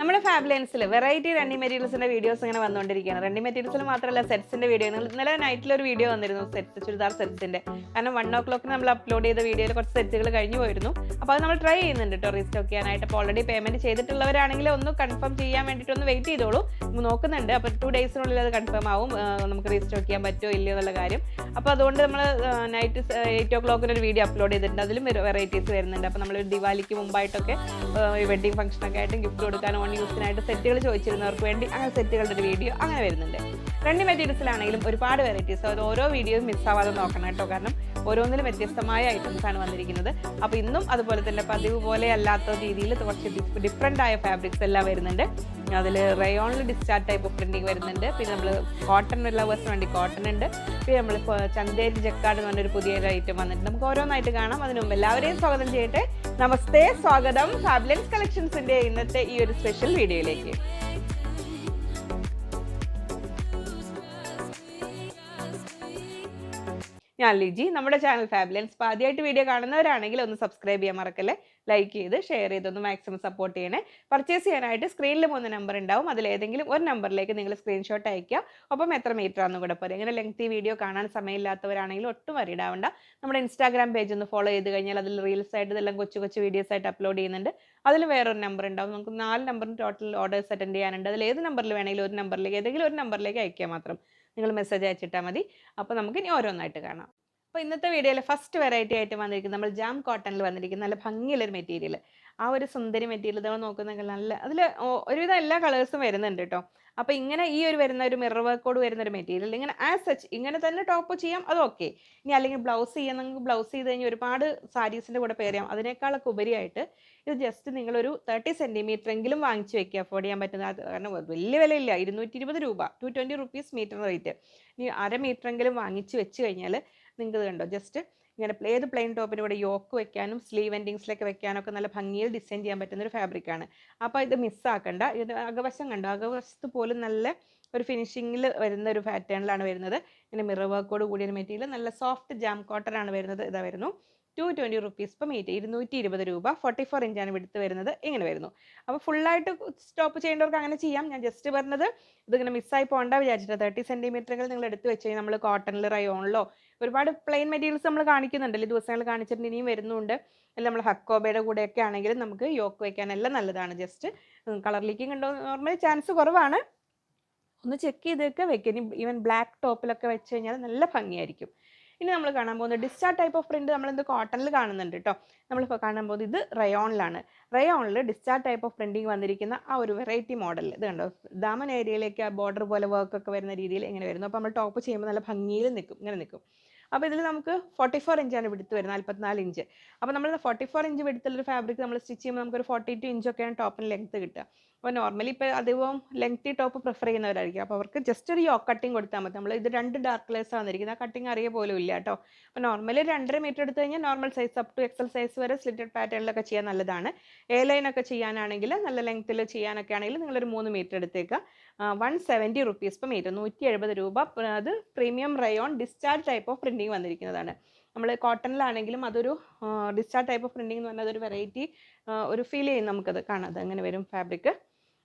നമ്മുടെ ഫാബ്ലൻസിൽ variety runny മെറ്റീരിയൽസിന്റെ വീഡിയോസ് ഇങ്ങനെ വന്നുകൊണ്ടിരിക്കുകയാണ്. റണ്ണി മെറ്റീരിയൽസിൽ മാത്രമല്ല സെറ്റ്സിന്റെ വീഡിയോ ഇന്നലെ നൈറ്റിലൊരു വീഡിയോ വന്നിരുന്നു സെറ്റ് ചുരിദാർ സെറ്റ്സിന്റെ കാരണം വൺ ഓ ക്ലോക്കിന് നമ്മൾ അപ്ലോഡ് ചെയ്ത വീഡിയോയിൽ കുറച്ച് സെറ്റുകൾ കഴിഞ്ഞു പോയിരുന്നു. അപ്പോൾ അത് നമ്മൾ ട്രൈ ചെയ്യുന്നുണ്ട് കേട്ടോ റീസ്റ്റോക്ക് ചെയ്യാനായിട്ട്. അപ്പോൾ ഓൾറെഡി പേയ്മെന്റ് ചെയ്തിട്ടുള്ളവരാണെങ്കിൽ ഒന്ന് കൺഫേം ചെയ്യാൻ വേണ്ടിയിട്ട് ഒന്ന് വെയിറ്റ് ചെയ്തോളൂ. നോക്കുന്നുണ്ട്. അപ്പോൾ ടു ഡേയ്സിനുള്ളിൽ അത് കൺഫേം ആവും. നമുക്ക് റീസ്റ്റോക്ക് ചെയ്യാൻ പറ്റുമോ ഇല്ലയോ എന്നുള്ള കാര്യം. അപ്പോൾ അതുകൊണ്ട് നമ്മൾ നൈറ്റ് എയ്റ്റ് ഓ ക്ലോക്കിന് ഒരു വീഡിയോ അപ്ലോഡ് ചെയ്തിട്ടുണ്ട്. അതിലും വെറൈറ്റീസ് വരുന്നുണ്ട്. അപ്പോൾ നമ്മൾ ദിവാലിക്ക് മുമ്പായിട്ടൊക്കെ വെഡിങ് ഫംഗ്ഷനൊക്കെ ആയിട്ടും ഗിഫ്റ്റ് കൊടുക്കാൻ ഓൺ യൂസിനായിട്ട് സെറ്റുകൾ ചോദിച്ചിരുന്നവർക്ക് വേണ്ടി അങ്ങനെ സെറ്റുകളുടെ ഒരു വീഡിയോ അങ്ങനെ വരുന്നുണ്ട്. രണ്ട് മെറ്റീരിയൽസിലാണെങ്കിലും ഒരുപാട് വെറൈറ്റീസ് അത് ഓരോ വീഡിയോയും മിസ്സാവാതെ നോക്കണം കേട്ടോ. കാരണം ഓരോന്നിലും വ്യത്യസ്തമായ ഐറ്റംസ് ആണ് വന്നിരിക്കുന്നത്. അപ്പോൾ ഇന്നും അതുപോലെ തന്നെ പതിവ് പോലെ അല്ലാത്ത രീതിയിൽ കുറച്ച് ഡിഫറെന്റ് ആയ ഫാബ്രിക്സ് എല്ലാം വരുന്നുണ്ട്. അതിൽ റയോണിൽ ഡിസ്ചാർജ് ടൈപ്പ് ഓഫ് പ്രിന്റിങ് വരുന്നുണ്ട്. പിന്നെ നമ്മൾ കോട്ടൺ ലവേഴ്സിന് വേണ്ടി കോട്ടൺ ഉണ്ട്. പിന്നെ നമ്മൾ ചന്തേരി ജക്കാട് എന്ന് പറഞ്ഞൊരു പുതിയൊരു ഐറ്റം വന്നിട്ടുണ്ട്. നമുക്ക് ഓരോന്നായിട്ട് കാണാം. അതിനു മുമ്പ് എല്ലാവരെയും സ്വാഗതം ചെയ്യട്ടെ. നമസ്തേ സ്വാഗതം. ഫാബ്ലൻസ് കളക്ഷൻസിന്റെ ഇന്നത്തെ ഈ ഒരു സ്പെഷ്യൽ വീഡിയോയിലേക്ക് ഞാൻ ലിജി. നമ്മുടെ ചാനൽ ഫാബിലൻസ് ഇപ്പോൾ ആദ്യമായിട്ട് വീഡിയോ കാണുന്നവരാണെങ്കിൽ ഒന്ന് സബ്സ്ക്രൈബ് ചെയ്യാൻ മറക്കല്ലേ. ലൈക്ക് ചെയ്ത് ഷെയർ ചെയ്ത് ഒന്ന് മാക്സിമം സപ്പോർട്ട് ചെയ്യണേ. പർച്ചേസ് ചെയ്യാനായിട്ട് സ്ക്രീനിൽ മൂന്ന് നമ്പർ ഉണ്ടാവും. അതിൽ ഏതെങ്കിലും ഒരു നമ്പറിലേക്ക് നിങ്ങൾ സ്ക്രീൻഷോട്ട് അയക്കുക ഒപ്പം എത്ര മീറ്റർ ആണെന്ന് കൂടെ പോലെ ഇങ്ങനെ ലെങ്തി വീഡിയോ കാണാൻ സമയമില്ലാത്തവരാണെങ്കിൽ ഒട്ടും വരിയിടാവണ്ട നമ്മുടെ ഇൻസ്റ്റാഗ്രാം പേജ് ഒന്ന് ഫോളോ ചെയ്ത് കഴിഞ്ഞാൽ അതിൽ റീൽസ് ആയിട്ട് ഇതെല്ലാം കൊച്ചു കൊച്ചു വീഡിയോസ് ആയിട്ട് അപ്ലോഡ് ചെയ്യുന്നുണ്ട്. അതിൽ വേറൊരു നമ്പർ ഉണ്ടാവും. നമുക്ക് നാല് നമ്പറും ടോട്ടൽ ഓർഡേഴ്സ് അറ്റൻഡ് ചെയ്യാനുണ്ട്. അതിൽ ഏത് നമ്പറിൽ വേണമെങ്കിലും ഒരു നമ്പറിലേക്ക് ഏതെങ്കിലും ഒരു നമ്പറിലേക്ക് അയക്കുക മാത്രം. നിങ്ങൾ മെസ്സേജ് അയച്ചിട്ടാൽ മതി. അപ്പോൾ നമുക്ക് ഇനി ഓരോന്നായിട്ട് കാണാം. അപ്പോൾ ഇന്നത്തെ വീഡിയോയിൽ ഫസ്റ്റ് വെറൈറ്റി ആയിട്ട് വന്നിരിക്കുന്നത് നമ്മൾ ജാം കോട്ടണിൽ വന്നിരിക്കുന്ന നല്ല ഭംഗിയുള്ളൊരു മെറ്റീരിയൽ ആ ഒരു സുന്ദരി മെറ്റീരിയൽ നമ്മൾ നോക്കുന്നെങ്കിൽ നല്ല അതിൽ ഒരുവിധം എല്ലാ കളേഴ്സും വരുന്നുണ്ട് കേട്ടോ അപ്പോൾ ഇങ്ങനെ ഈ ഒരു വരുന്ന ഒരു മിറർ വർക്കോട് വരുന്ന ഒരു മെറ്റീരിയൽ ഇങ്ങനെ ആസ് സച്ച് ഇങ്ങനെ തന്നെ ടോപ്പ് ചെയ്യാം അത് ഓക്കെ ഇനി അല്ലെങ്കിൽ ബ്ലൗസ് ചെയ്യാൻ നിങ്ങൾക്ക് ബ്ലൗസ് ചെയ്ത് കഴിഞ്ഞാൽ ഒരുപാട് സാരീസിന്റെ കൂടെ പെയർ ചെയ്യാം. അതിനേക്കാളൊക്കെ ഉപരിയായിട്ട് ഇത് ജസ്റ്റ് നിങ്ങളൊരു തേർട്ടി സെന്റിമീറ്റർ എങ്കിലും വാങ്ങിച്ചു വെക്കുക അഫോർഡ് ചെയ്യാൻ പറ്റുന്ന കാരണം വലിയ വിലയില്ല. ഇരുന്നൂറ്റി ഇരുപത് രൂപ two twenty rupees metre rate ഇനി അര മീറ്റർ എങ്കിലും വാങ്ങിച്ചു വെച്ച് കഴിഞ്ഞാൽ നിങ്ങൾക്ക് കണ്ടോ? ജസ്റ്റ് ഇങ്ങനെ ഏത് പ്ലെയിൻ ടോപ്പിന്റെ കൂടെ യോക്ക് വെക്കാനും സ്ലീവ് എൻഡിങ്സിലൊക്കെ വെക്കാനൊക്കെ നല്ല ഭംഗിയിൽ ഡിസൈൻ ചെയ്യാൻ പറ്റുന്ന ഒരു ഫാബ്രിക്കാണ് അപ്പോൾ ഇത് മിസ്സാക്കണ്ട ഇത് അകവശം കണ്ടോ? അകവശത്ത് പോലും നല്ല ഒരു ഫിനിഷിങ്ങിൽ വരുന്ന ഒരു പാറ്റേണിലാണ് വരുന്നത്. ഇങ്ങനെ മിറർ വർക്കോട് കൂടിയ മെറ്റീരിയൽ നല്ല സോഫ്റ്റ് ജാം കോട്ടൺ ആണ് വരുന്നത്. ഇതാ വരുന്നു. Two twenty rupees per eight ഇരുന്നൂറ്റി ഇരുപത് രൂപ ഫോർട്ടി ഫോർ ഇഞ്ചാണ് വിടുത്ത് വരുന്നത്. ഇങ്ങനെ വരുന്നു. അപ്പോൾ ഫുള്ളായിട്ട് സ്റ്റോപ്പ് ചെയ്യേണ്ടവർക്ക് അങ്ങനെ ചെയ്യാം. ഞാൻ ജസ്റ്റ് പറഞ്ഞത് ഇതിങ്ങനെ മിസ്സായി പോകണ്ട വിചാരിച്ചിട്ട്. തേർട്ടി സെന്റിമീറ്ററുകൾ നിങ്ങൾ എടുത്ത് വെച്ച് കഴിഞ്ഞാൽ നമ്മൾ കോട്ടണിൽ റയോണിലോ ഒരുപാട് പ്ലെയിൻ മെറ്റീരിയൽസ് നമ്മൾ കാണിക്കുന്നുണ്ടല്ലോ ഈ ദിവസങ്ങൾ കാണിച്ചിട്ട് ഇനിയും വരുന്നുണ്ട്. അല്ല നമ്മൾ ഹക്കോബയുടെ കൂടെയൊക്കെ ആണെങ്കിലും നമുക്ക് യോക്ക് വയ്ക്കാനെല്ലാം നല്ലതാണ്. ജസ്റ്റ് കളർ ലീക്കിംഗ് ഉണ്ടോ നോർമലി ചാൻസ് കുറവാണ്. ഒന്ന് ചെക്ക് ചെയ്തൊക്കെ വെക്കുക ഇനി ഈവൻ ബ്ലാക്ക് ടോപ്പിലൊക്കെ വെച്ച് കഴിഞ്ഞാൽ നല്ല ഭംഗിയായിരിക്കും. ഇനി നമ്മൾ കാണാൻ പോകുന്നത് ഡിസ്ചാർജ് ടൈപ്പ് ഓഫ് പ്രിന്റ് നമ്മൾ എന്ത് കോട്ടണിൽ കാണുന്നുണ്ട് കേട്ടോ നമ്മളിപ്പോൾ കാണാൻ പോകുന്നത് ഇത് റയോണിലാണ് റയോണിൽ ഡിസ്ചാർജ് ടൈപ്പ് ഓഫ് പ്രിന്റിങ് വന്നിരിക്കുന്ന ആ ഒരു വെറൈറ്റി മോഡൽ ഇത് കണ്ടോ? ദാമൻ ഏരിയയിലേക്ക് ആ ബോർഡർ പോലെ വർക്ക് ഒക്കെ വരുന്ന രീതിയിൽ ഇങ്ങനെ വരുന്നു. അപ്പോൾ നമ്മൾ ടോപ്പ് ചെയ്യുമ്പോൾ നല്ല ഭംഗിയിൽ നിൽക്കും ഇങ്ങനെ നിൽക്കും അപ്പോൾ ഇതിൽ നമുക്ക് ഫോർട്ടി ഫോർ ഇഞ്ചാണ് വിടുത്ത് വരുന്നത് നാൽപ്പത്തിനാല് ഇഞ്ച് അപ്പോൾ നമ്മൾ ഫോർട്ടി ഫോർ ഇഞ്ച് വിടുത്തുള്ളൊരു ഫാബ്രിക് നമ്മൾ സ്റ്റിച്ച് ചെയ്യുമ്പോൾ നമുക്കൊരു ഫോർട്ടി ടു ഇഞ്ചൊക്കെയാണ് ടോപ്പിന് ലെങ്ത്ത് കിട്ടുക. അപ്പോൾ നോർമലി ഇപ്പോൾ അധികവും ലെങ്തി ടോപ്പ് പ്രിഫർ ചെയ്യുന്നവരായിരിക്കും. അപ്പോൾ അവർക്ക് ജസ്റ്റ് ഒരു യോ കട്ടിങ് കൊടുത്താൽ മതി. നമ്മൾ ഇത് രണ്ട് ഡാർക്ക് കളേഴ്സ് വന്നിരിക്കുന്നത്. ആ കട്ടിങ് അറിയ പോലും ഇല്ല കേട്ടോ. അപ്പോൾ നോർമലി രണ്ടര മീറ്റർ എടുത്തു കഴിഞ്ഞാൽ normal size up to XL size വരെ സ്ലിറ്റഡ് പാറ്റേണിലൊക്കെ ചെയ്യാൻ നല്ലതാണ്. എ ലൈനൊക്കെ ചെയ്യാനാണെങ്കിൽ നല്ല ലെങ്ത്തിൽ ചെയ്യാനൊക്കെ ആണെങ്കിൽ നിങ്ങളൊരു മൂന്ന് മീറ്റർ എടുത്തേക്കുക വൺ സെവന്റി റുപ്പീസ് ഇപ്പം മീറ്റർ നൂറ്റി എഴുപത് രൂപ. അത് premium rayon discharge type of printing വന്നിരിക്കുന്നതാണ്. നമ്മൾ കോട്ടണിലാണെങ്കിലും അതൊരു ഡിസ്ചാർജ് ടൈപ്പ് ഓഫ് പ്രിന്റിംഗ് എന്ന് പറഞ്ഞാൽ അതൊരു വെറൈറ്റി ഒരു ഫീൽ ചെയ്യും നമുക്കത് കാണാം. അത് അങ്ങനെ വരും? ഫാബ്രിക്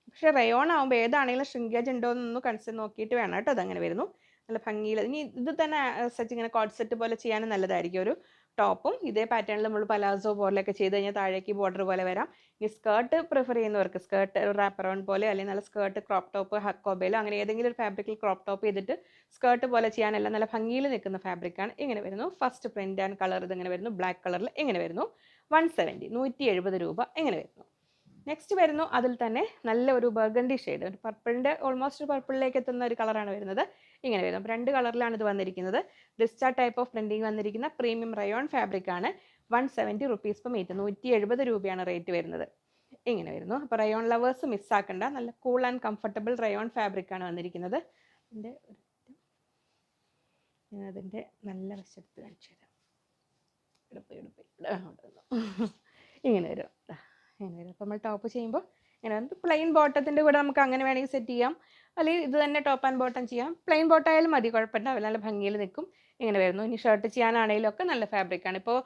പക്ഷേ റയോൺ ആകുമ്പോൾ ഏതാണെങ്കിലും shrinkage ഉണ്ടോ എന്നൊന്ന് കൺസേൺ നോക്കിയിട്ട് വേണം കേട്ടോ അതങ്ങനെ വരുന്നു. നല്ല ഭംഗിയിൽ ഇനി ഇത് തന്നെ സച്ച് ഇങ്ങനെ കോൺസെപ്റ്റ് സെറ്റ് പോലെ ചെയ്യാനും നല്ലതായിരിക്കും. ഒരു ടോപ്പും ഇതേ പാറ്റേണിൽ നമ്മൾ പലാസോ പോലെയൊക്കെ ചെയ്ത് കഴിഞ്ഞാൽ താഴേക്ക് ബോർഡർ പോലെ വരാം. ഈ സ്കേർട്ട് പ്രിഫർ ചെയ്യുന്നവർക്ക് സ്കേർട്ട് റാപ്പ് അറൗണ്ട് പോലെ അല്ലെങ്കിൽ നല്ല സ്കേർട്ട് ക്രോപ്പ് ടോപ്പ് ഹക്കോബയിലോ അങ്ങനെ ഏതെങ്കിലും ഒരു ഫാബ്രിക്കിൽ ക്രോപ്പ് ടോപ്പ് ചെയ്തിട്ട് സ്കേർട്ട് പോലെ ചെയ്യാനെല്ലാം നല്ല ഭംഗിയിൽ നിൽക്കുന്ന ഫാബ്രിക്കാണ് ഇങ്ങനെ വരുന്നു. ഫസ്റ്റ് പ്രിന്റ് ആൻഡ് കളർ ഇത് ഇങ്ങനെ വരുന്നു. ബ്ലാക്ക് കളറിൽ ഇങ്ങനെ വരുന്നു. വൺ സെവന്റി നൂറ്റി എഴുപത് രൂപ ഇങ്ങനെ വരുന്നു. നെക്സ്റ്റ് വരുന്നു അതിൽ തന്നെ നല്ല ഒരു ബർഗണ്ടി ഷെയ്ഡ് ഒരു പർപ്പിളിന്റെ ഓൾമോസ്റ്റ് പർപ്പിളിലേക്ക് എത്തുന്ന ഒരു കളറാണ് വരുന്നത്. ഇങ്ങനെ വരുന്നു. രണ്ട് കളറിലാണ് ഇത് വന്നിരിക്കുന്നത്. ഡിസ്റ്റാർ ടൈപ്പ് ഓഫ് പ്രിന്റിങ് വന്നിരിക്കുന്ന പ്രീമിയം റയോൺ ഫാബ്രിക് ആണ്. One seventy rupees per metre നൂറ്റി എഴുപത് രൂപയാണ് റേറ്റ് വരുന്നത്. ഇങ്ങനെ വരുന്നു. അപ്പോൾ റയോൺ ലവേഴ്സ് മിസ്സാക്കണ്ട നല്ല cool and comfortable rayon fabric ആണ് വന്നിരിക്കുന്നത്. അതിന്റെ ഞാൻ അതിന്റെ നല്ല വശത്ത് കാണിച്ചു തരാം. ഇങ്ങനെ വരും. വരും അപ്പോൾ നമ്മൾ ടോപ്പ് ചെയ്യുമ്പോൾ ഇങ്ങനെ പ്ലെയിൻ ബോട്ടത്തിന്റെ കൂടെ നമുക്ക് അങ്ങനെ വേണമെങ്കിൽ സെറ്റ് ചെയ്യാം. അല്ലെങ്കിൽ ഇത് തന്നെ ടോപ്പ് ആൻഡ് ബോട്ടം ചെയ്യാം. പ്ലെയിൻ ബോട്ടായാലും മതി കുഴപ്പമുണ്ടാവില്ല നല്ല ഭംഗിയിൽ നിൽക്കും. ഇങ്ങനെ വരുന്നു. ഇനി ഷർട്ട് ചെയ്യാനാണെങ്കിലും ഒക്കെ നല്ല ഫാബ്രിക്കാണ് ഇപ്പോൾ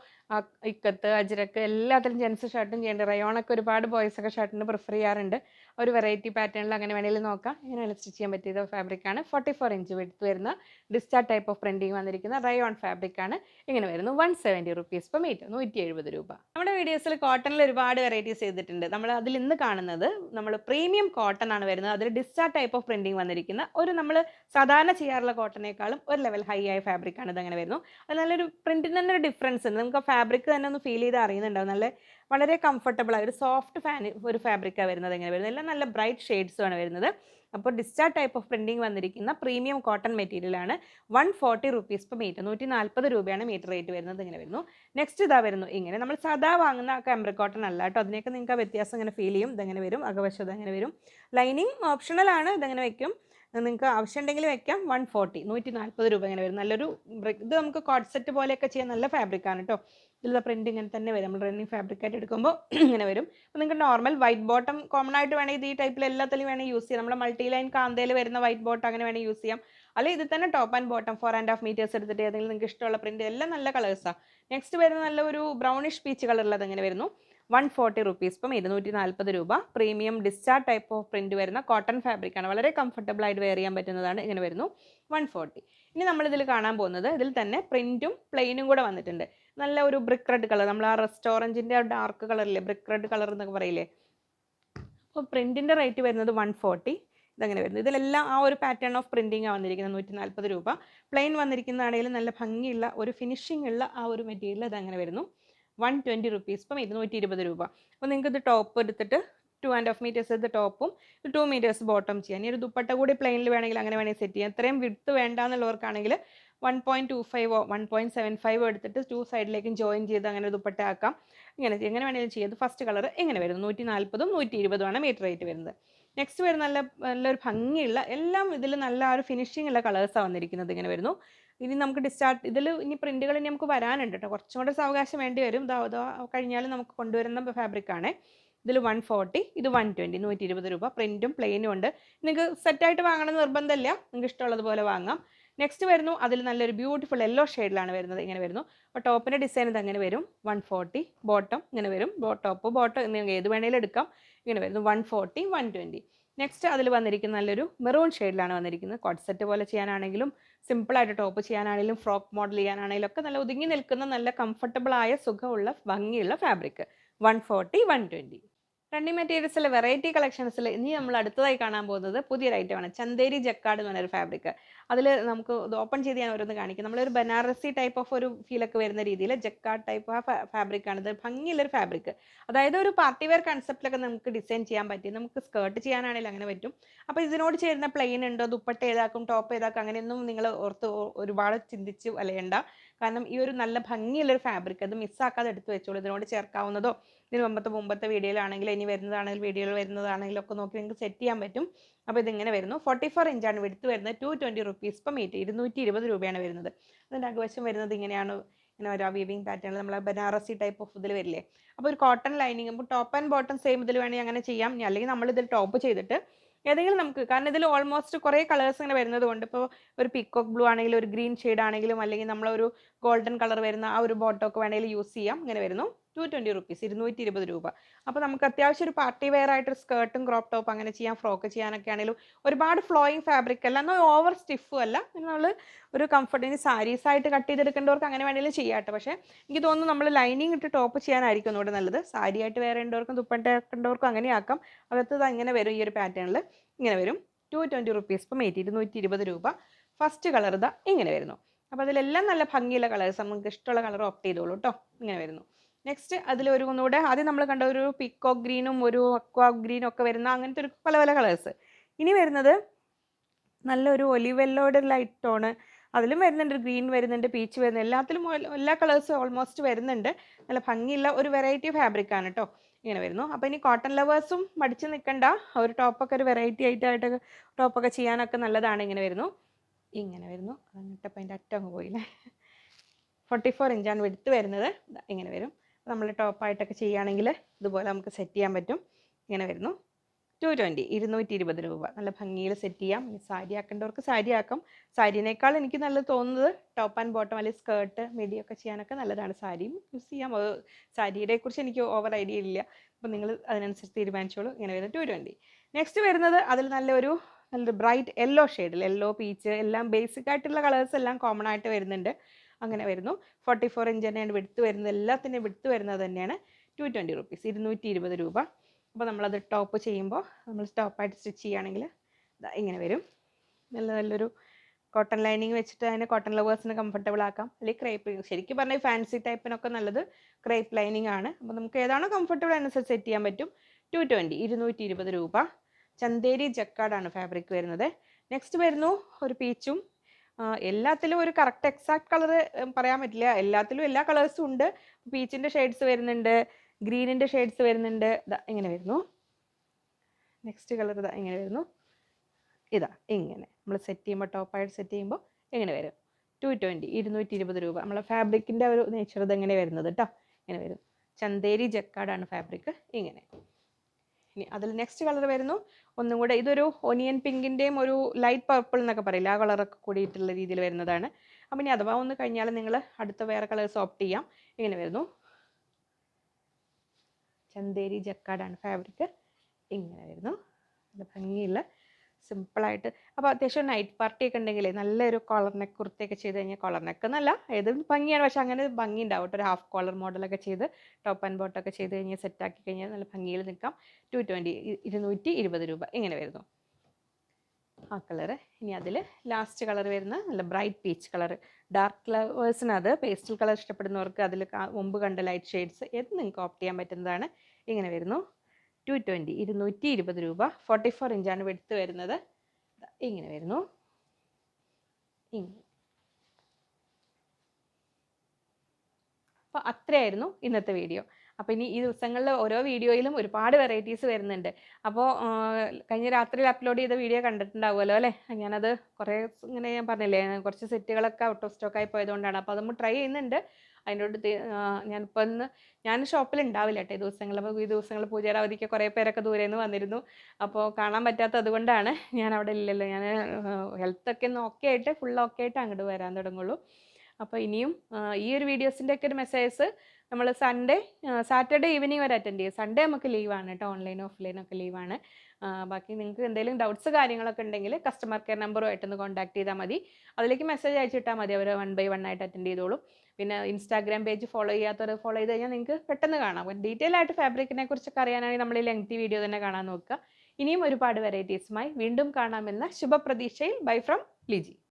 ഇക്കത്ത് അജ്രക്ക് എല്ലാത്തിലും ജെൻസ് ഷർട്ടും ചെയ്യേണ്ടത് റയോണൊക്കെ ഒരുപാട് ബോയ്സ് ഒക്കെ ഷർട്ടിന് പ്രിഫർ ചെയ്യാറുണ്ട്. ഒരു വെറൈറ്റി പാറ്റേണിൽ അങ്ങനെ വേണമെങ്കിലും നോക്കാം. ഇങ്ങനെയാണ് സ്റ്റിച്ച് ചെയ്യാൻ പറ്റിയത് ഫാബ്രിക്കാണ് ഫോർട്ടി ഫോർ ഇഞ്ച് വെടുത്ത് വരുന്ന ഡിസ്ചാർജ് ടൈപ്പ് ഓഫ് പ്രിന്റിങ് വന്നിരിക്കുന്ന റയോൺ ഫാബ്രിക്കാണ് ഇങ്ങനെ വരുന്നു. One seventy rupees per metre നൂറ്റി എഴുപത് രൂപ. നമ്മുടെ വീഡിയോസിൽ കോട്ടണിൽ ഒരുപാട് വെറൈറ്റീസ് ചെയ്തിട്ടുണ്ട്. നമ്മൾ അതിൽ ഇന്ന് കാണുന്നത് നമ്മൾ പ്രീമിയം കോട്ടൺ ആണ് വരുന്നത്. അതിൽ ഡിസ്ചാർജ് ടൈപ്പ് ഓഫ് പ്രിന്റിങ് വന്നിരിക്കുന്ന ഒരു നമ്മൾ സാധാരണ ചെയ്യാറുള്ള കോട്ടനേക്കാളും ഒരു ലെവൽ ഹൈ ആയ ഫാബ്രിക് ആണ് ഇതങ്ങനെ വരുന്നു. അത് നല്ലൊരു പ്രിന്റിന് തന്നെ ഒരു ഡിഫറൻസ് ഉണ്ട്. നമുക്ക് ആ ഫാബ്രിക് തന്നെ ഒന്ന് ഫീൽ ചെയ്ത് അറിയുന്നുണ്ടാവും. നല്ല വളരെ കംഫർട്ടബിൾ ആയ ഒരു സോഫ്റ്റ് ഫാൻ ഒരു ഫാബ്രിക്കാണ് വരുന്നത് എങ്ങനെ വരുന്നത്. എല്ലാം നല്ല ബ്രൈറ്റ് ഷെയ്ഡ്സും ആണ് വരുന്നത്. അപ്പോൾ ഡിസ്ചാർജ് ടൈപ്പ് ഓഫ് പ്രിന്റിംഗ് വന്നിരിക്കുന്ന പ്രീമിയം കോട്ടൺ മെറ്റീരിയലാണ് one forty rupees per metre നൂറ്റി നാൽപ്പത് രൂപയാണ് മീറ്റർ റേറ്റ് വരുന്നത്. ഇങ്ങനെ വരുന്നു. നെക്സ്റ്റ് ഇതാ വരുന്നു. ഇങ്ങനെ നമ്മൾ സാധാ വാങ്ങുന്ന കംബ്ര കോട്ടൺ അല്ല കേട്ടോ. അതിനൊക്കെ നിങ്ങൾക്ക് വ്യത്യാസം ഇങ്ങനെ ഫീൽ ചെയ്യും. ഇതെങ്ങനെ വരും. അകവശം ഇതെങ്ങനെ വരും. ലൈനിങ് ഓപ്ഷണൽ ആണ്. ഇതെങ്ങനെ വെക്കും. നിങ്ങൾക്ക് ആവശ്യമുണ്ടെങ്കിൽ വെക്കാം. വൺ ഫോർട്ടി നൂറ്റി നാൽപ്പത് രൂപ ഇങ്ങനെ വരും. നല്ലൊരു ഇത് നമുക്ക് കോഡ്സെറ്റ് സെറ്റ് പോലെയൊക്കെ ചെയ്യാൻ നല്ല ഫാബ്രിക്കാണ് കേട്ടോ ഇതിലുള്ള പ്രിന്റ് ഇങ്ങനെ തന്നെ വരും. നമ്മൾ റണ്ണിങ് ഫാബ്രിക് ആയിട്ട് എടുക്കുമ്പോൾ ഇങ്ങനെ വരും. അപ്പോൾ നിങ്ങൾക്ക് നോർമൽ വൈറ്റ് ബോട്ടം കോമൺ ആയിട്ട് വേണമെങ്കിൽ ഈ ടൈപ്പിൽ എല്ലാത്തിലും വേണമെങ്കിൽ യൂസ് ചെയ്യാം. നമ്മുടെ മൾട്ടി ലൈൻ കാന്തയിൽ വരുന്ന വൈറ്റ് ബോട്ടം അങ്ങനെ വേണമെങ്കിൽ യൂസ് ചെയ്യാം. അല്ലെങ്കിൽ ഇത് തന്നെ top and bottom four and half metres എടുത്തിട്ട് ഏതെങ്കിലും നിങ്ങൾക്ക് ഇഷ്ടമുള്ള പ്രിന്റ് എല്ലാം നല്ല കളേഴ്സാണ് നെക്സ്റ്റ് വരുന്ന നല്ല ഒരു ബ്രൗണിഷ് പീച്ച് കളറുള്ളത് ഇങ്ങനെ വരുന്നു. വൺ ഫോർട്ടി റുപ്പീസ് ഇപ്പം ഇരുന്നൂറ്റി നാൽപ്പത് രൂപ premium discharge type of print വരുന്ന കോട്ടൺ ഫാബ്രിക് ആണ്. വളരെ കംഫർട്ടബിൾ ആയിട്ട് വെയർ ചെയ്യാൻ പറ്റുന്നതാണ് ഇങ്ങനെ വരുന്നു. വൺ ഫോർട്ടി ഇനി നമ്മളിതിൽ കാണാൻ പോകുന്നത് ഇതിൽ തന്നെ പ്രിന്റും പ്ലെയിനും കൂടെ വന്നിട്ടുണ്ട്. നല്ല ഒരു ബ്രിക്ക് റെഡ് കളർ നമ്മൾ ആ റെസ്റ്റോറന്റിന്റെ ആ ഡാർക്ക് കളറില്ലേ ബ്രിക്ക് റെഡ് കളർ എന്നൊക്കെ പറയില്ലേ? അപ്പോൾ പ്രിന്റിന്റെ റേറ്റ് വരുന്നത് വൺ ഫോർട്ടി ഇതങ്ങനെ വരുന്നത് ഇതിലെല്ലാം ആ ഒരു പാറ്റേൺ ഓഫ് പ്രിന്റിംഗ് ആണ് വന്നിരിക്കുന്നത് നൂറ്റി നാൽപ്പത് രൂപ. പ്ലെയിൻ വന്നിരിക്കുന്നതാണെങ്കിലും നല്ല ഭംഗിയുള്ള ഒരു ഫിനിഷിംഗ് ഉള്ള ആ ഒരു മെറ്റീരിയൽ അതങ്ങനെ വരുന്നു. വൺ ട്വന്റി റുപ്പീസ് ഇപ്പം ഇരുന്നൂറ്റി ഇരുപത് രൂപ. അപ്പോൾ നിങ്ങൾക്ക് ഇത് ടോപ്പ് എടുത്തിട്ട് ടു ആൻഡ് ഹാഫ് മീറ്റേഴ്സ് ഇത് ടോപ്പും ടു മീറ്റേഴ്സ് ബോട്ടം ചെയ്യാൻ ഈ ഒരു ദുപ്പട്ട കൂടി പ്ലെയിനിൽ വേണമെങ്കിൽ അങ്ങനെ വേണമെങ്കിൽ സെറ്റ് ചെയ്യാം. ഇത്രയും വിടുത്ത് വേണ്ട എന്നുള്ളവർക്കാണെങ്കിൽ വൺ പോയിന്റ് ടു ഫൈവോ വൺ പോയിന്റ് സെവൻ ഫൈവോ എടുത്തിട്ട് ടു സൈഡിലേക്കും ജോയിൻ ചെയ്ത് അങ്ങനെ ദുപ്പട്ട ആക്കാം. ഇങ്ങനെ. എങ്ങനെ വേണമെങ്കിലും ചെയ്യാം. ഫസ്റ്റ് കളർ എങ്ങനെ വരുന്നു? നൂറ്റി നാൽപ്പതും നൂറ്റി ഇരുപതുമാണ് മീറ്റർ റേറ്റ് വരുന്നത്. നെക്സ്റ്റ് വരുന്ന നല്ല നല്ലൊരു ഭംഗിയുള്ള എല്ലാം ഇതിൽ നല്ല ഒരു ഫിനിഷിംഗ് ഉള്ള കളേഴ്സാണ് വന്നിരിക്കുന്നത് ഇങ്ങനെ വരുന്നു. ഇനി നമുക്ക് ഡിസ്ചാർജ് ഇതിൽ ഇനി പ്രിന്റുകൾ ഇനി നമുക്ക് വരാനുണ്ട് കേട്ടോ കുറച്ചും കൂടെ സാവകാശം വേണ്ടി വരും. കഴിഞ്ഞാൽ നമുക്ക് കൊണ്ടുവരുന്ന ഫാബ്രിക് ആണ്. ഇതിൽ വൺ ഫോർട്ടി ഇത് വൺ ട്വന്റി നൂറ്റി ഇരുപത് രൂപ പ്രിന്റും പ്ലെയിനും ഉണ്ട്. നിങ്ങൾക്ക് സെറ്റായിട്ട് വാങ്ങണം എന്ന് നിർബന്ധമില്ല. നിങ്ങൾക്ക് ഇഷ്ടമുള്ളതുപോലെ വാങ്ങാം. നെക്സ്റ്റ് വരുന്നു. അതിൽ നല്ലൊരു ബ്യൂട്ടിഫുൾ യെല്ലോ ഷെയ്ഡിലാണ് വരുന്നത്. ഇങ്ങനെ വരുന്നു. അപ്പോൾ ടോപ്പിന്റെ ഡിസൈൻ ഇത് അങ്ങനെ വരും. വൺ ഫോർട്ടി ബോട്ടം ഇങ്ങനെ വരും. ടോപ്പ് ബോട്ടം നിങ്ങൾക്ക് ഏത് വേണേലും എടുക്കാം. ഇങ്ങനെ വരുന്നു. One forty one twenty next അതിൽ വന്നിരിക്കുന്ന നല്ലൊരു മെറൂൺ ഷെയ്ഡിലാണ് വന്നിരിക്കുന്നത്. കോട്ട് സെറ്റ് പോലെ ചെയ്യാനാണെങ്കിലും സിമ്പിളായിട്ട് ടോപ്പ് ചെയ്യാനാണെങ്കിലും ഫ്രോക്ക് മോഡൽ ചെയ്യാനാണെങ്കിലും ഒക്കെ നല്ല ഒതുങ്ങി നിൽക്കുന്ന നല്ല കംഫർട്ടബിൾ ആയ സുഖമുള്ള ഭംഗിയുള്ള fabric one forty one twenty running മെറ്റീരിയൽസിലെ variety കളക്ഷൻസിൽ ഇനി നമ്മൾ അടുത്തതായി കാണാൻ പോകുന്നത് പുതിയൊരു ഐറ്റമാണ് ചന്തേരി ജക്കാട് എന്ന് പറഞ്ഞൊരു ഫാബ്രിക് അതിൽ നമുക്ക് ഇത് ഓപ്പൺ ചെയ്ത് ഞാൻ ഓരോന്ന് കാണിക്കും. നമ്മളൊരു ബനാറസി ടൈപ്പ് ഓഫ് ഒരു ഫീലൊക്കെ വരുന്ന രീതിയിൽ ജക്കാർഡ് ടൈപ്പ് ആ ഫാബ്രിക് ആണ്. ഇത് ഭംഗിയുള്ളൊരു ഫാബ്രിക് അതായത് ഒരു പാർട്ടി വെയർ കൺസെപ്റ്റിലൊക്കെ നമുക്ക് ഡിസൈൻ ചെയ്യാൻ പറ്റും. നമുക്ക് സ്കേർട്ട് ചെയ്യാനാണെങ്കിലും അങ്ങനെ പറ്റും. അപ്പോൾ ഇതിനോട് ചേരുന്ന പ്ലെയിൻ ഉണ്ടോ ദുപ്പട്ട ഏതാക്കും ടോപ്പ് ഏതാക്കും അങ്ങനെയൊന്നും നിങ്ങൾ ഓർത്ത് ഒരുപാട് ചിന്തിച്ച് വലയണ്ട കാരണം ഈ ഒരു നല്ല ഭംഗിയുള്ളൊരു ഫാബ്രിക് അത് മിസ്സാക്കാതെ എടുത്ത് വെച്ചോളൂ. ഇതിനോട് ചേർക്കാവുന്നതോ ഇതിന് മുമ്പത്തെ മുമ്പത്തെ വീഡിയോയിലാണെങ്കിലും ഇനി വരുന്നതാണെങ്കിലും വീഡിയോയിൽ വരുന്നതാണെങ്കിലും ഒക്കെ നോക്കി നിങ്ങൾക്ക് സെറ്റ് ചെയ്യാൻ പറ്റും. അപ്പോൾ ഇതിങ്ങനെ വരുന്നു. ഫോർട്ടി ഫോർ ഇഞ്ചാണ് വെടുത്ത് വരുന്നത്. Two twenty rupees per metre ഇരുന്നൂറ്റി ഇരുപത് രൂപയാണ് വരുന്നത്. അതിന്റെ അകവശം വരുന്നത് ഇങ്ങനെയാണ്. ഇങ്ങനെ ഓരോ വീവിങ് പാറ്റേൺ നമ്മൾ ബനാറസി ടൈപ്പ് ഓഫ് ഇതിൽ വരില്ലേ. അപ്പോൾ ഒരു cotton lining top and bottom same ഇതിൽ വേണമെങ്കിൽ അങ്ങനെ ചെയ്യാം. അല്ലെങ്കിൽ നമ്മൾ ഇതിൽ ടോപ്പ് ചെയ്തിട്ട് ഏതെങ്കിലും നമുക്ക് കാരണം ഇതിൽ ഓൾമോസ്റ്റ് കുറേ കളേഴ്സ് ഇങ്ങനെ വരുന്നത് കൊണ്ട് ഇപ്പോൾ ഒരു പിക്കോക്ക് ബ്ലൂ ആണെങ്കിലും ഒരു ഗ്രീൻ ഷെയ്ഡ് ആണെങ്കിലും അല്ലെങ്കിൽ നമ്മളൊരു ഗോൾഡൻ കളർ വരുന്ന ആ ഒരു ബോട്ടോക്ക് വേണമെങ്കിൽ യൂസ് ചെയ്യാം. ഇങ്ങനെ വരുന്നു. ടു ട്വന്റി റുപ്പീസ് ഇരുന്നൂറ്റി ഇരുപത് രൂപ. അപ്പോൾ നമുക്ക് അത്യാവശ്യം ഒരു പാർട്ടി വെയർ ആയിട്ട് സ്കേർട്ടും ക്രോപ്പ് ടോപ്പ് അങ്ങനെ ചെയ്യാം ഫ്രോക്ക് ചെയ്യാനൊക്കെ ആണെങ്കിലും ഒരുപാട് ഫ്ലോയിങ് ഫാബ്രിക് അല്ല എന്നാൽ ഓവർ സ്റ്റിഫും അല്ല. നമ്മൾ ഒരു കംഫർട്ടിന് സാരീസ് ആയിട്ട് കട്ട് ചെയ്തെടുക്കേണ്ടവർക്ക് അങ്ങനെ വേണമെങ്കിലും ചെയ്യാട്ടെ പക്ഷേ എനിക്ക് തോന്നുന്നു നമ്മൾ ലൈനിങ് ഇട്ട് ടോപ്പ് ചെയ്യാനായിരിക്കും ഒന്നുകൂടെ നല്ലത്. സാരി ആയിട്ട് വേറെ ഉണ്ടവർക്കും ദുപ്പട്ട ആക്കേണ്ടവർക്കും അങ്ങനെ ആക്കാം. അകത്തത് അങ്ങനെ വരും ഈ ഒരു പാറ്റേണിൽ ഇങ്ങനെ വരും. ടു ട്വന്റി റുപ്പീസ് ഇപ്പം എയ്റ്റി ഇരുന്നൂറ്റി ഇരുപത് രൂപ. ഫസ്റ്റ് കളർ ഇതാ ഇങ്ങനെ വരുന്നു. അപ്പോൾ അതിലെല്ലാം നല്ല ഭംഗിയുള്ള കളേഴ്സ് നമുക്ക് ഇഷ്ടമുള്ള കളർ ഓപ്റ്റ് ചെയ്തോളൂ കേട്ടോ. ഇങ്ങനെ വരുന്നു. നെക്സ്റ്റ് അതിൽ ഒരു ഒന്നുകൂടെ ആദ്യം നമ്മൾ കണ്ട ഒരു പിക്കോ ഗ്രീനും ഒരു അക്വാ ഗ്രീനും ഒക്കെ വരുന്ന അങ്ങനത്തെ ഒരു പല പല കളേഴ്സ് ഇനി വരുന്നത് നല്ലൊരു ഒലിവെല്ലോയുടെ ലൈറ്റ് ടോണ് അതിലും വരുന്നുണ്ട് ഗ്രീൻ വരുന്നുണ്ട് പീച്ച് വരുന്നുണ്ട്. എല്ലാത്തിലും എല്ലാ കളേഴ്സും ഓൾമോസ്റ്റ് വരുന്നുണ്ട്. നല്ല ഭംഗിയുള്ള ഒരു വെറൈറ്റി ഫാബ്രിക് ആണ് കേട്ടോ ഇങ്ങനെ വരുന്നു. അപ്പോൾ ഇനി കോട്ടൺ ലവേഴ്സും മടിച്ച് നിൽക്കണ്ട ഒരു ടോപ്പൊക്കെ ഒരു വെറൈറ്റി ആയിട്ടായിട്ട് ടോപ്പൊക്കെ ചെയ്യാനൊക്കെ നല്ലതാണ് ഇങ്ങനെ വരുന്നു. ഇങ്ങനെ വരുന്നു. അങ്ങോട്ടപ്പോൾ അതിന്റെ അറ്റം അങ്ങ് പോയില്ലേ? ഫോർട്ടി ഫോർ ഇഞ്ചാണ് വെടുത്ത് വരുന്നത്. ഇങ്ങനെ വരും. നമ്മൾ ടോപ്പായിട്ടൊക്കെ ചെയ്യുകയാണെങ്കിൽ ഇതുപോലെ നമുക്ക് സെറ്റ് ചെയ്യാൻ പറ്റും. ഇങ്ങനെ വരുന്നു. ടു ട്വന്റി ഇരുന്നൂറ്റി ഇരുപത് രൂപ. നല്ല ഭംഗിയിൽ സെറ്റ് ചെയ്യാം. സാരി ആക്കേണ്ടവർക്ക് സാരി ആക്കാം. സാരിനേക്കാൾ എനിക്ക് നല്ലത് തോന്നുന്നത് ടോപ്പ് ആൻഡ് ബോട്ടം അല്ലെങ്കിൽ സ്കേർട്ട് മിഡിയൊക്കെ ചെയ്യാനൊക്കെ നല്ലതാണ്. സാരിയും യൂസ് ചെയ്യാം. അത് സാരിയെ കുറിച്ച് എനിക്ക് ഓവർ ഐഡിയ ഇല്ല. അപ്പം നിങ്ങൾ അതിനനുസരിച്ച് തീരുമാനിച്ചോളൂ. ഇങ്ങനെ വരുന്നത് ടു ട്വന്റി നെക്സ്റ്റ് വരുന്നത് അതിൽ നല്ലൊരു നല്ലൊരു ബ്രൈറ്റ് യെല്ലോ ഷെയ്ഡിൽ യെല്ലോ പീച്ച് എല്ലാം ബേസിക് ആയിട്ടുള്ള കളേഴ്സ് എല്ലാം കോമൺ ആയിട്ട് വരുന്നുണ്ട്. അങ്ങനെ വരുന്നു. ഫോർട്ടി ഫോർ ഇഞ്ച് തന്നെയാണ് വിടുത്ത് വരുന്നത്. എല്ലാത്തിന്റെയും വിടുത്ത് വരുന്നത് തന്നെയാണ് ടു ട്വന്റി റുപ്പീസ് ഇരുന്നൂറ്റി ഇരുപത് രൂപ. അപ്പോൾ നമ്മളത് ടോപ്പ് ചെയ്യുമ്പോൾ നമ്മൾ ടോപ്പായിട്ട് സ്റ്റിച്ച് ചെയ്യുകയാണെങ്കിൽ ഇങ്ങനെ വരും. നല്ല നല്ലൊരു കോട്ടൺ ലൈനിങ് വെച്ചിട്ട് അതിനെ കോട്ടൺ ലവേഴ്സിന് കംഫർട്ടബിൾ ആക്കാം. അല്ലെങ്കിൽ ക്രേപ്പ് ശരിക്കും പറഞ്ഞാൽ ഫാൻസി ടൈപ്പിനൊക്കെ നല്ലത് ക്രേപ്പ് ലൈനിങ് ആണ്. അപ്പോൾ നമുക്ക് ഏതാണോ കംഫർട്ടബിൾ അനുസരിച്ച് സെറ്റ് ചെയ്യാൻ പറ്റും. ടു ട്വന്റി ഇരുന്നൂറ്റി ഇരുപത് രൂപ. ചന്തേരി ജക്കാർഡാണ് ഫാബ്രിക് വരുന്നത്. നെക്സ്റ്റ് വരുന്നു ഒരു പീച്ചും എല്ലാത്തിലും ഒരു കറക്റ്റ് എക്സാക്ട് കളർ പറയാൻ പറ്റില്ല. എല്ലാത്തിലും എല്ലാ കളേഴ്സും ഉണ്ട്. പീച്ചിന്റെ ഷെയ്ഡ്സ് വരുന്നുണ്ട്. ഗ്രീനിന്റെ ഷെയ്ഡ്സ് വരുന്നുണ്ട്. ഇതാ ഇങ്ങനെ വരുന്നു. നെക്സ്റ്റ് കളർ ഇതാ ഇങ്ങനെ വരുന്നു. ഇതാ ഇങ്ങനെ. നമ്മൾ സെറ്റ് ചെയ്യുമ്പോൾ ടോപ്പായിട്ട് സെറ്റ് ചെയ്യുമ്പോൾ ഇങ്ങനെ വരും. ടു ട്വന്റി ഇരുന്നൂറ്റി ഇരുപത് രൂപ. നമ്മളെ ഫാബ്രിക്കിന്റെ ഒരു നേച്ചർ ഇത് എങ്ങനെ വരുന്നത് കേട്ടോ ഇങ്ങനെ വരും. ചന്തേരി ജക്കാടാണ് ഫാബ്രിക് ഇങ്ങനെ. ഇനി അതിൽ നെക്സ്റ്റ് കളർ വരുന്നു. ഒന്നും കൂടെ ഇതൊരു ഒനിയൻ പിങ്കിന്റെയും ഒരു ലൈറ്റ് പർപ്പിൾ എന്നൊക്കെ പറയില്ല ആ കളറൊക്കെ കൂടിയിട്ടുള്ള രീതിയിൽ വരുന്നതാണ്. അപ്പം ഇനി അഥവാ ഒന്ന് കഴിഞ്ഞാൽ നിങ്ങൾ അടുത്ത വേറെ കളേഴ്സ് ഓപ്റ്റ് ചെയ്യാം. ഇങ്ങനെ വരുന്നു. ചന്തേരി ജക്കാടാണ് ഫാബ്രിക് ഇങ്ങനെ വരുന്നു. നല്ല ഭംഗിയുള്ള സിമ്പിളായിട്ട്. അപ്പോൾ അത്യാവശ്യം നൈറ്റ് പാർട്ടി ഒക്കെ ഉണ്ടെങ്കിൽ നല്ലൊരു കോളർ നെക്ക് കുർത്തിയൊക്കെ ചെയ്ത് കഴിഞ്ഞാൽ കോളർ നെക്ക് എന്നല്ല ഏത് ഭംഗിയാണ്. പക്ഷെ അങ്ങനെ ഭംഗി ഉണ്ടാവും ഒരു ഹാഫ് കോളർ മോഡലൊക്കെ ചെയ്ത് ടോപ്പ് ആൻഡ് ബോട്ടൊക്കെ ചെയ്ത് കഴിഞ്ഞാൽ സെറ്റാക്കി കഴിഞ്ഞാൽ നല്ല ഭംഗിയിൽ നിൽക്കാം. ടു ട്വന്റി ഇരുന്നൂറ്റി ഇരുപത് രൂപ. ഇങ്ങനെ വരുന്നു. ആ കളറ് ഇനി അതിൽ ലാസ്റ്റ് കളർ വരുന്ന നല്ല ബ്രൈറ്റ് പീച്ച് കളർ ഡാർക്ക് കളേഴ്സിന് അത് പേസ്റ്റൽ കളർ ഇഷ്ടപ്പെടുന്നവർക്ക് അതിൽ മുമ്പ് കണ്ട ലൈറ്റ് ഷെയ്ഡ്സ് ഏത് നിങ്ങൾക്ക് ഓപ്റ്റ് ചെയ്യാൻ പറ്റുന്നതാണ്. ഇങ്ങനെ വരുന്നു. ടു ട്വന്റി ഇരുന്നൂറ്റി ഇരുപത് രൂപ. ഫോർട്ടി ഫോർ ഇഞ്ചാണ് വെടുത്ത് വരുന്നത്. ഇങ്ങനെ വരുന്നു. അപ്പോൾ അത്രയായിരുന്നു ഇന്നത്തെ വീഡിയോ. അപ്പോൾ ഇനി ഈ ദിവസങ്ങളിൽ ഓരോ വീഡിയോയിലും ഒരുപാട് വെറൈറ്റീസ് വരുന്നുണ്ട്. അപ്പോൾ കഴിഞ്ഞ രാത്രിയിൽ അപ്ലോഡ് ചെയ്ത വീഡിയോ കണ്ടിട്ടുണ്ടാവുമല്ലോ അല്ലേ? ഞാനത് കുറേ ഇങ്ങനെ ഞാൻ പറഞ്ഞില്ലേ കുറച്ച് സെറ്റുകളൊക്കെ ഔട്ട് ഓഫ് സ്റ്റോക്ക് ആയി പോയതുകൊണ്ടാണ്. അപ്പോൾ അതൊന്ന് ട്രൈ ചെയ്യുന്നുണ്ട്. അതിനോട് ഞാനിപ്പോൾ ഇന്ന് ഞാൻ ഷോപ്പിൽ ഉണ്ടാവില്ല കേട്ടോ ഈ ദിവസങ്ങൾ അപ്പോൾ ഈ ദിവസങ്ങൾ പൂജയുടെ അവധിക്ക് കുറേ പേരൊക്കെ ദൂരെ നിന്ന് വന്നിരുന്നു. അപ്പോൾ കാണാൻ പറ്റാത്തത് അതുകൊണ്ടാണ് ഞാൻ അവിടെ ഇല്ലല്ലോ ഞാൻ ഹെൽത്തൊക്കെ ഒന്ന് ഓക്കെ ആയിട്ട് ഫുൾ ഓക്കെ ആയിട്ട് അങ്ങോട്ട് വരാൻ തുടങ്ങുള്ളൂ. അപ്പോൾ ഇനിയും ഈ ഒരു വീഡിയോസിന്റെയൊക്കെ ഒരു മെസ്സേജസ് നമ്മൾ സൺഡേ സാറ്റർഡേ ഈവനിങ് വരെ അറ്റൻഡ് ചെയ്യും. സൺഡേ നമുക്ക് ലീവാണ് കേട്ടോ ഓൺലൈൻ ഓഫ്ലൈൻ ഒക്കെ ലീവാണ് ബാക്കി നിങ്ങൾക്ക് എന്തെങ്കിലും ഡൗട്ട്സ് കാര്യങ്ങളൊക്കെ ഉണ്ടെങ്കിൽ കസ്റ്റമർ കെയർ നമ്പറുമായിട്ടൊന്ന് കോൺടാക്ട് ചെയ്താൽ മതി. അതിലേക്ക് മെസ്സേജ് അയച്ചിട്ടാൽ മതി. അവർ വൺ ബൈ വൺ ആയിട്ട് അറ്റൻഡ് ചെയ്തോളും. പിന്നെ ഇൻസ്റ്റാഗ്രാം പേജ് ഫോളോ ചെയ്യാത്തവർ ഫോളോ ചെയ്ത് കഴിഞ്ഞാൽ നിങ്ങൾക്ക് പെട്ടെന്ന് കാണാം. ഡീറ്റെയിൽ ആയിട്ട് ഫാബ്രിക്കിനെ കുറിച്ചൊക്കെ അറിയാനാണെങ്കിൽ നമ്മൾ ഈ ലെങ്തി വീഡിയോ തന്നെ കാണാൻ നോക്കുക. ഇനിയും ഒരുപാട് വെറൈറ്റീസുമായി വീണ്ടും കാണാമെന്ന ശുഭപ്രതീക്ഷയിൽ. Bye from Liji